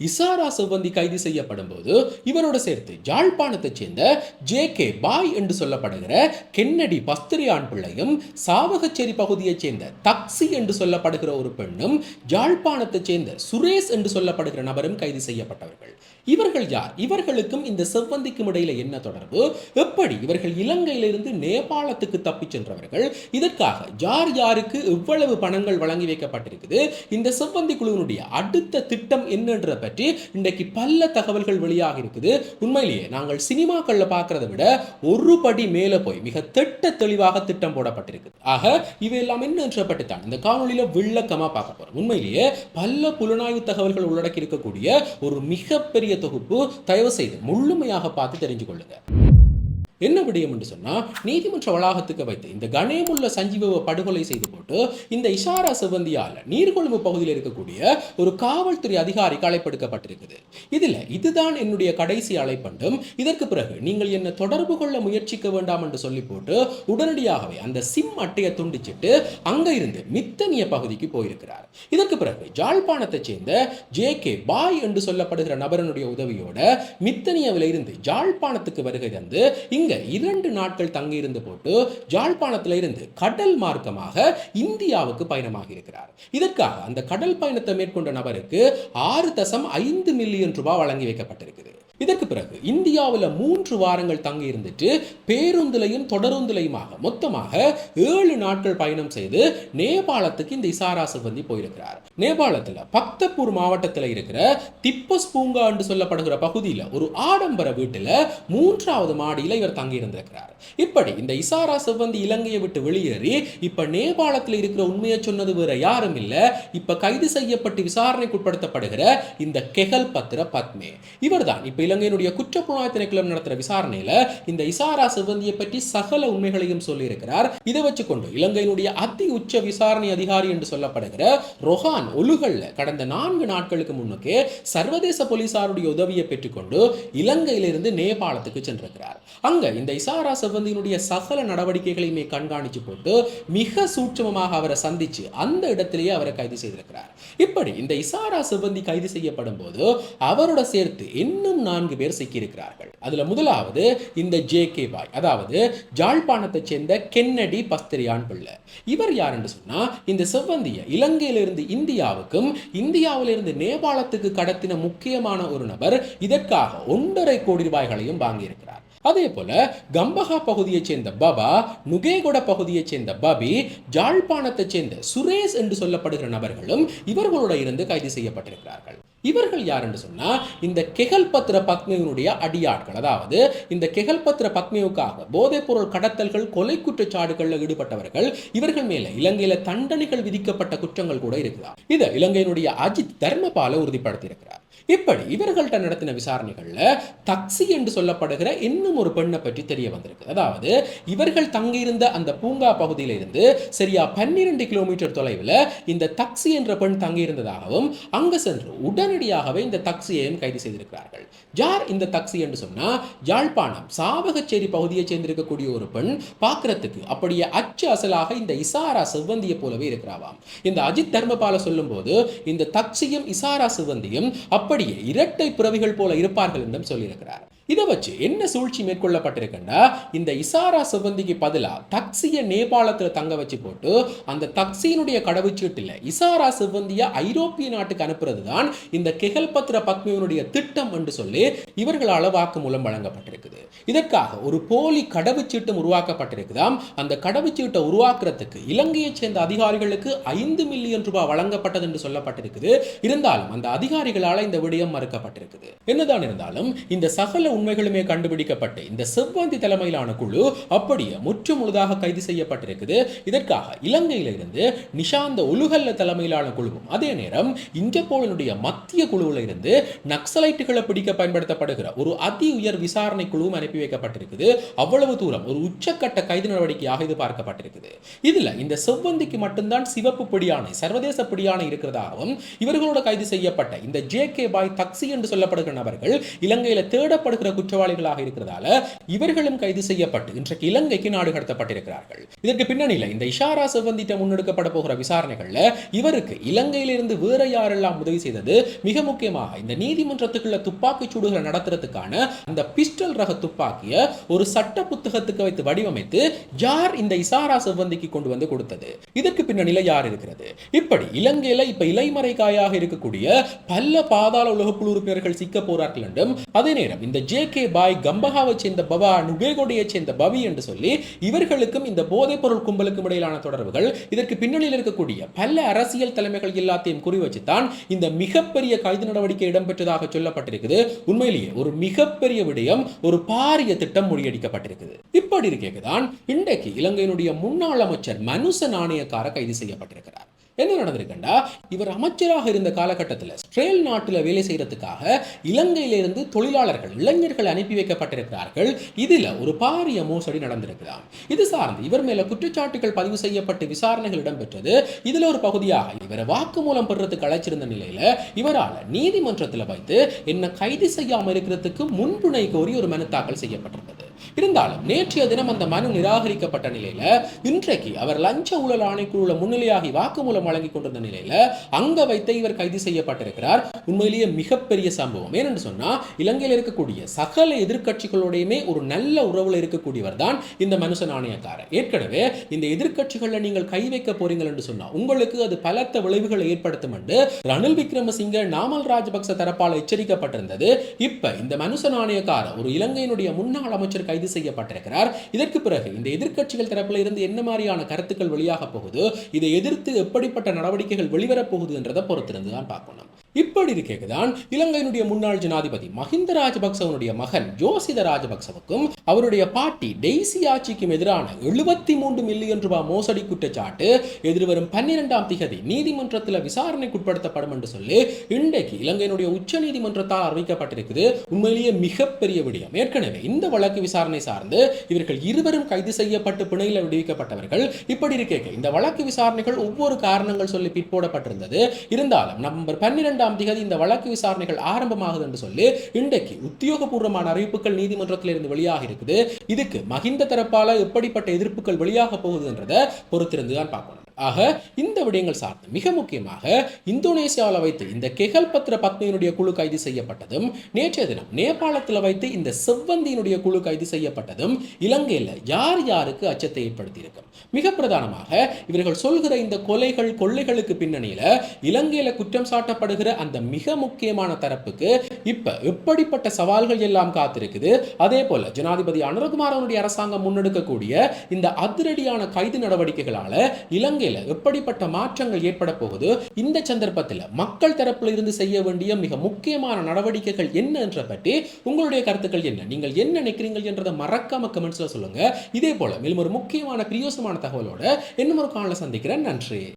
இசாரா செவ்வந்தி கைது செய்யப்படும் போது இவரோட சேர்த்து ஜாழ்ப்பாணத்தைச் சேர்ந்த ஜே கே பாய் என்று சொல்லப்படுகிற கென்னடி பஸ்திரியான் பிள்ளையும் சாவகச்சேரி பகுதியைச் சேர்ந்த தக்சி என்று சொல்லப்படுகிற ஒரு பெண்ணும் ஜாழ்ப்பாணத்தைச் சேர்ந்த சுரேஷ் என்று சொல்லப்படுகிற நபரும் கைது செய்யப்பட்டவர்கள். இவர்கள் யார்? இவர்களுக்கும் இந்த செவ்வந்திக்கும் இடையில என்ன தொடர்பு? எப்படி இவர்கள் இலங்கையிலிருந்து நேபாளத்துக்கு தப்பிச் சென்றவர்கள்? இதற்காக யார் யாருக்கு எவ்வளவு பணங்கள் வழங்கி வைக்கப்பட்டிருக்குது? இந்த செவ்வந்தி குழுவினுடைய அடுத்த திட்டம் என்னன்ற பற்றி இன்றைக்கு பல தகவல்கள் வெளியாக இருக்குது. உண்மையிலேயே நாங்கள் சினிமாக்களில் பார்க்கறத விட ஒரு படி மேலே போய் மிக திட்ட தெளிவாக திட்டம் போடப்பட்டிருக்கு. ஆக இவையெல்லாம் என்னன்ற தான் இந்த காணொலியில் விளக்கமா பார்க்க போறோம். உண்மையிலேயே பல புலனாய்வு தகவல்கள் உள்ளடக்கி இருக்கக்கூடிய ஒரு மிகப்பெரிய தொகுப்பு தயவு செய்து முழுமையாக பார்த்து தெரிஞ்சு கொள்ளுங்க என்ன விடயம் என்று சொன்னால் நீதிமன்ற வளாகத்துக்கு வைத்து இந்த கணேமுள்ள சஞ்சீவவை படுகொலை செய்து போட்டு இந்த இஷாரா சிவந்தியால நீர்கொழும்பு பகுதியில் இருக்கக்கூடிய ஒரு காவல்துறை அதிகாரி அழைப்படுக்கப்பட்டிருக்குது இதில் இதுதான் என்னுடைய கடைசி அழைப்பண்டும். இதற்கு பிறகு நீங்கள் என்ன தொடர்பு கொள்ள முயற்சிக்க வேண்டாம் என்று சொல்லி போட்டு உடனடியாகவே அந்த சிம் அட்டையை துண்டிச்சிட்டு அங்கே இருந்து மித்தனிய பகுதிக்கு போயிருக்கிறார். இதற்கு பிறகு ஜாழ்ப்பாணத்தைச் சேர்ந்த ஜே கே பாய் என்று சொல்லப்படுகிற நபரனுடைய உதவியோட மித்தனியாவில் இருந்து ஜாழ்ப்பாணத்துக்கு வருகை தந்து இங்கு இங்கே இரண்டு நாட்கள் தங்கியிருந்து போட்டு ஜாழ்ப்பாணத்தில் இருந்து கடல் மார்க்கமாக இந்தியாவுக்கு பயணமாக இருக்கிறார். இதற்காக அந்த கடல் பயணத்தை மேற்கொண்ட நபருக்கு ஆறு தசம் ஐந்து மில்லியன் ரூபாய் வழங்கி வைக்கப்பட்டிருக்குது. இதற்கு பிறகு இந்தியாவில் மூன்று வாரங்கள் தங்கி இருந்துட்டு பேருந்துலையும் தொடருந்துலையுமாக மொத்தமாக ஏழு நாட்கள் பயணம் செய்து நேபாளத்துக்கு இந்த இசாரா சிவந்தி போயிருக்கிறார். நேபாளத்தில் பக்தப்பூர் மாவட்டத்தில் இருக்கிற திப்பஸ் பூங்கா என்று சொல்லப்படுகிற பகுதியில் ஒரு ஆடம்பர வீட்டில் மூன்றாவது மாடியில் இவர் தங்கியிருந்திருக்கிறார். இப்படி இந்த இசாரா செவ்வந்தி இலங்கையை விட்டு வெளியேறி இப்ப நேபாளத்தில் இருக்கிற உண்மையை சொன்னது வேற யாரும் இல்லை இப்ப கைது செய்யப்பட்டு விசாரணைக்கு உட்படுத்தப்படுகிற இந்த கெகல் பத்ர பத்மே. இவர்தான் இப்ப இலங்கையினுடைய குற்றப்புலனாய்வு திணைக்களம் நடத்துற விசாரணையில இந்த இசாரா செவ்வந்தியை பற்றி சகல உண்மைகளையும் சொல்லியிருக்கிறார். இதை வச்சுக்கொண்டு இலங்கையினுடைய அதி உச்ச விசாரணை அதிகாரி என்று சொல்லப்படுகிற ரொஹான் ஒலுகல்ல கடந்த நான்கு நாட்களுக்கு முன்னுக்கே சர்வதேச போலீசாருடைய உதவியை பெற்றுக்கொண்டு இலங்கையிலிருந்து நேபாளத்துக்கு சென்றிருக்கிறார். அங்க இந்த இசாரா சிவந்தியினுடைய சகல நடவடிக்கைகளையுமே கண்காணிச்சு போட்டு மிக சூட்சமமாக அவரை சந்திச்சு அந்த இடத்திலேயே அவரை கைது செய்திருக்கிறார். இப்படி இந்த இசாரா சிவந்தி கைது செய்யப்படும் போது அவரோட சேர்த்து இன்னும் நான்கு பேர் சிக்கியிருக்கிறார்கள். அதுல முதலாவது இந்த ஜே கே பாய் அதாவது ஜாழ்ப்பாணத்தை சேர்ந்த கென்னடி பஸ்திரியான் பிள்ளை. இவர் யார் என்று சொன்னா இந்த செவ்வந்திய இலங்கையிலிருந்து இந்தியாவுக்கும் இந்தியாவிலிருந்து நேபாளத்துக்கு கடத்தின முக்கியமான ஒரு நபர் இதற்காக ஒன்றரை கோடி ரூபாய்களையும் வாங்கியிருக்கிறார். அதே போல கம்பஹா பகுதியைச் சேர்ந்த பாபா நுகேகொட பகுதியைச் சேர்ந்த பபி ஜாழ்ப்பாணத்தைச் சேர்ந்த சுரேஷ் என்று சொல்லப்படுகிற நபர்களும் இவர்களோட இருந்து கைது செய்யப்பட்டிருக்கிறார்கள். இவர்கள் யார் என்று சொன்னா இந்த கெகல்பத்ர பத்மியினுடைய அடியாட்கள். அதாவது இந்த கெகல்பத்ர பத்மியுக்காக போதைப் பொருள் கடத்தல்கள் கொலை குற்றச்சாட்டுகளில் ஈடுபட்டவர்கள் இவர்கள் மேல இலங்கையில தண்டனைகள் விதிக்கப்பட்ட குற்றங்கள் கூட இருக்குதா இதை இலங்கையினுடைய அஜித் தர்மபால உறுதிப்படுத்தியிருக்கிறார். இப்படி இவர்கள்ட்ட நடத்தின விசாரணைகளில் தக்சி என்று சொல்லப்படுகிற இன்னும் ஒரு பெண்ணை பற்றி தெரிய வந்திருக்கு. அதாவது இவர்கள் தங்கியிருந்த அந்த பூங்கா பகுதியில இருந்து சரியா பன்னிரண்டு கிலோமீட்டர் தொலைவில் இந்த தக்சி என்ற பெண் தங்கியிருந்ததாகவும் அங்கு சென்று உடனடியாகவே இந்த தக்சியையும் கைது செய்திருக்கிறார்கள். யார் இந்த தக்சி என்று சொன்னால் யாழ்ப்பாணம் சாவகச்சேரி பகுதியைச் சேர்ந்திருக்கக்கூடிய ஒரு பெண் பார்க்கறதுக்கு அப்படியே அச்சு அசலாக இந்த இசாரா செவ்வந்தியை போலவே இருக்கிறாவாம். இந்த அஜித் தர்மபால சொல்லும்போது இந்த தக்சியும் இசாரா செவ்வந்தியும் அப்படி அப்படியே இரட்டை பிறவிகள் போல இருப்பார்கள் என்றும் சொல்லியிருக்கிறார். இதை வச்சு என்ன சூழ்ச்சி மேற்கொள்ளப்பட்டிருக்குன்னா இந்த இசாரா செவ்வந்திக்கு பதிலாக தக்சிய நேபாளத்தில் தங்க வச்சு போட்டு அந்த தக்சியினுடைய கடவுச்சீட்டில் இசாரா செவ்வந்திய ஐரோப்பிய நாட்டுக்கு அனுப்புறது தான் இந்த கெகல்பத்ர பத்மியனுடைய திட்டம் என்று சொல்லி இவர்களால் வாக்கு மூலம் வழங்கப்பட்டிருக்குது. இதற்காக ஒரு போலி கடவுச்சீட்டும் உருவாக்கப்பட்டிருக்குதாம். அந்த கடவுச்சீட்டை உருவாக்குறதுக்கு இலங்கையைச் சேர்ந்த அதிகாரிகளுக்கு ஐந்து மில்லியன் ரூபாய் வழங்கப்பட்டது என்று சொல்லப்பட்டிருக்குது. இருந்தாலும் அந்த அதிகாரிகளால் இந்த விடயம் மறுக்கப்பட்டிருக்குது. என்னதான் இருந்தாலும் இந்த சகல உண்மைகளுமே கண்டுபிடிக்கப்பட்டு இந்த செவ்வந்தி தலைமையிலான குழு அப்படியே முற்று முழுதாக கைது செய்யப்பட்டிருக்குது. இதற்காக இலங்கையில இருந்து நிஷாந்த உலுகல்ல தலைமையிலான குழுவும் அதே நேரம் இன்டர்போலினுடைய மத்திய குழுவில் இருந்து நக்சலைட்டுகளை பிடிக்க பயன்படுத்தப்படுகிற ஒரு அதி உயர் விசாரணை குழுவும் அனுப்பி வைக்கப்பட்டிருக்குது. அவ்வளவு தூரம் ஒரு உச்சக்கட்ட கைது நடவடிக்கையாக இது பார்க்கப்பட்டிருக்குது. இதுல இந்த செவ்வந்திக்கு மட்டும்தான் சிவப்பு பிடியானை சர்வதேச பிடியானை இருக்கிறதாகவும் இவர்களோட கைது செய்யப்பட்ட இந்த ஜே கே பாய் தக்சி என்று சொல்லப்படுகிற நபர்கள் இலங்கையில தேடப்படுகிற இருக்கிற குற்றவாளிகளாக இருக்கிறதால இவர்களும் கைது செய்யப்பட்டு இன்றைக்கு இலங்கைக்கு நாடு கடத்தப்பட்டிருக்கிறார்கள். இதற்கு பின்னணியில் இந்த இஷாரா செவ்வந்திட்ட முன்னெடுக்கப்பட போகிற விசாரணைகள்ல இவருக்கு இலங்கையிலிருந்து வேற யாரெல்லாம் உதவி செய்தது? மிக முக்கியமாக இந்த நீதிமன்றத்துக்குள்ள துப்பாக்கி சூடுகளை நடத்துறதுக்கான அந்த பிஸ்டல் ரக துப்பாக்கிய ஒரு சட்ட புத்தகத்துக்கு வைத்து வடிவமைத்து யார் இந்த இசாரா செவ்வந்திக்கு கொண்டு வந்து கொடுத்தது? இதற்கு பின்னணியில யார் இருக்கிறது? இப்படி இலங்கையில இப்ப இலைமறை காயாக இருக்கக்கூடிய பல பாதாள உலகக்குழு உறுப்பினர்கள் சிக்க போறார்கள் என்றும் அதே நேரம் இந்த ஜே கே பாய் கம்பஹாவை சேர்ந்த பவா நுகேகோடையை சேர்ந்த பவி என்று சொல்லி இவர்களுக்கும் இந்த போதைப் பொருள் கும்பலுக்கும் இடையிலான தொடர்புகள் இதற்கு பின்னணியில் இருக்கக்கூடிய பல அரசியல் தலைமைகள் எல்லாத்தையும் குறிவச்சுத்தான் இந்த மிகப்பெரிய கைது நடவடிக்கை இடம்பெற்றதாக சொல்லப்பட்டிருக்குது. உண்மையிலேயே ஒரு மிகப்பெரிய விடயம் ஒரு பாரிய திட்டம் முறியடிக்கப்பட்டிருக்குது. இப்படி இருக்கேதான் இன்றைக்கு இலங்கையினுடைய முன்னாள் அமைச்சர் மனுச நாணயக்கார கைது செய்யப்பட்டிருக்கிறார். என்ன நடந்திருக்குண்டா? இவர் அமைச்சராக இருந்த காலகட்டத்தில் ஸ்ட்ரேல் நாட்டில் வேலை செய்யறதுக்காக இலங்கையிலிருந்து தொழிலாளர்கள் இளைஞர்கள் அனுப்பி வைக்கப்பட்டிருக்கிறார்கள். இதில் ஒரு பாரிய மோசடி நடந்திருக்கலாம் இது சார்ந்து இவர் மேல குற்றச்சாட்டுகள் பதிவு செய்யப்பட்டு விசாரணைகள் இடம்பெற்றது. இதுல ஒரு பகுதியாக இவரை வாக்குமூலம் பெறத்துக்கு அழைச்சிருந்த நிலையில இவரால் நீதிமன்றத்தில் வைத்து என்ன கைது செய்யாமல் இருக்கிறதுக்கு முன்புணை கோரி ஒரு மனு தாக்கல் செய்யப்பட்டிருந்தது. இருந்தாலும் நேற்றைய தினம் அந்த மனு நிராகரிக்கப்பட்ட நிலையில இன்றைக்கு அவர் லஞ்ச ஊழல் ஆணைக்குழுல முன்னிலையாகி வாக்குமூலம் வழங்கி கொண்டிருந்த நிலையில அங்க வைத்து இவர் கைது செய்யப்பட்டிருக்கிறார். உண்மையிலேயே மிகப்பெரிய சம்பவம். ஏனென்று சொன்னா இலங்கையில் இருக்கக்கூடிய சகல எதிர்க்கட்சிகளோடையுமே ஒரு நல்ல உறவுல இருக்கக்கூடியவர் தான் இந்த மனுஷ ஆணையக்காரர். ஏற்கனவே இந்த எதிர்க்கட்சிகளை நீங்கள் கை வைக்க போறீங்கள் என்று சொன்னா உங்களுக்கு அது பலத்த விளைவுகளை ஏற்படுத்தும் என்று ரணில் விக்ரமசிங்க நாமல் ராஜபக்ச தரப்பால் எச்சரிக்கப்பட்டிருந்தது. இப்ப இந்த மனுஷ ஆணையக்காரர் ஒரு இலங்கையினுடைய முன்னாள் அமைச்சர் கைது செய்யப்பட்டிருக்கிறார். இதற்கு பிறகு இந்த எதிர்க்கட்சிகள் தரப்பில் இருந்து என்ன மாதிரியான கருத்துக்கள் வெளியாக போகுது? இதை எதிர்த்து எப்படிப்பட்ட நடவடிக்கைகள் வெளிவரப் போகுது என்றதை பொறுத்திருந்து தான் பார்க்கணும். இப்படி இருக்கதான் இலங்கையினுடைய முன்னாள் ஜனாதிபதி மஹிந்த ராஜபக்சவனுடைய மகன் ஜோசித ராஜபக்சவுக்கும் அவருடைய பாட்டி டெய்சி ஆட்சிக்கும் எதிரான எழுபத்தி மூன்று மில்லியன் ரூபாய் மோசடி குற்றச்சாட்டு எதிர்வரும் பன்னிரெண்டாம் திகதி நீதிமன்றத்தில் விசாரணைக்குட்படுத்தப்படும் என்று சொல்லி இன்றைக்கு இலங்கையினுடைய உச்ச நீதிமன்றத்தால் அறிவிக்கப்பட்டிருக்குது. உண்மையிலேயே மிகப்பெரிய விடயம். ஏற்கனவே இந்த வழக்கு விசாரணை சார்ந்து இவர்கள் இருவரும் கைது செய்யப்பட்டு பிணையில் விடுவிக்கப்பட்டவர்கள். இப்படி இருக்க இந்த வழக்கு விசாரணைகள் ஒவ்வொரு காரணங்கள் சொல்லி பிற்போடப்பட்டிருந்தது. இருந்தாலும் நவம்பர் பன்னிரெண்டாம் திகதி இந்த வழக்கு விசாரணைகள் ஆரம்பமாகுது என்று சொல்லி இன்றைக்கு உத்தியோகபூர்வமான அறிவிப்புகள் நீதிமன்றத்தில் இருந்து வெளியாக இருக்குது. இதுக்கு மகிந்த தரப்பால எப்படிப்பட்ட எதிர்ப்புகள் வெளியாக போகுது என்றதை பொறுத்திருந்து தான் பார்க்கணும். ஆக இந்த விடயங்கள் சார்ந்து மிக முக்கியமாக இந்தோனேசியாவில் வைத்து இந்த கெகல் பத்ர பத்மியினுடைய குழு கைது செய்யப்பட்டதும் நேற்றைய தினம் நேபாளத்தில் வைத்து இந்த செவ்வந்தியினுடைய குழு கைது செய்யப்பட்டதும் இலங்கையில் யார் யாருக்கு அச்சத்தை ஏற்படுத்தியிருக்கும்? மிக பிரதானமாக இவர்கள் சொல்கிற இந்த கொலைகள் கொள்ளைகளுக்கு பின்னணியில் இலங்கையில் குற்றம் சாட்டப்படுகிற அந்த மிக முக்கியமான தரப்புக்கு இப்ப எப்படிப்பட்ட சவால்கள் எல்லாம் காத்திருக்குது? அதே போல ஜனாதிபதி அனுரகுமார் அனுரகுமாரனுடைய அரசாங்கம் முன்னெடுக்கக்கூடிய இந்த அதிரடியான கைது நடவடிக்கைகளால இலங்கையில எப்படிப்பட்ட மாற்றங்கள் ஏற்பட போகுது? இந்த சந்தர்ப்பத்தில் மக்கள் தரப்பில் இருந்து செய்ய வேண்டிய மிக முக்கியமான நடவடிக்கைகள் என்ன என்ற பற்றி உங்களுடைய கருத்துக்கள் என்ன? நீங்கள் என்ன நினைக்கிறீங்க என்றதை மறக்காம கமெண்ட்ஸ்ல சொல்லுங்க. இதே போல மேலும் ஒரு முக்கியமான பிரியோசமான தகவலோட இன்னும் ஒரு காணல சந்திக்கிறேன். நன்றி.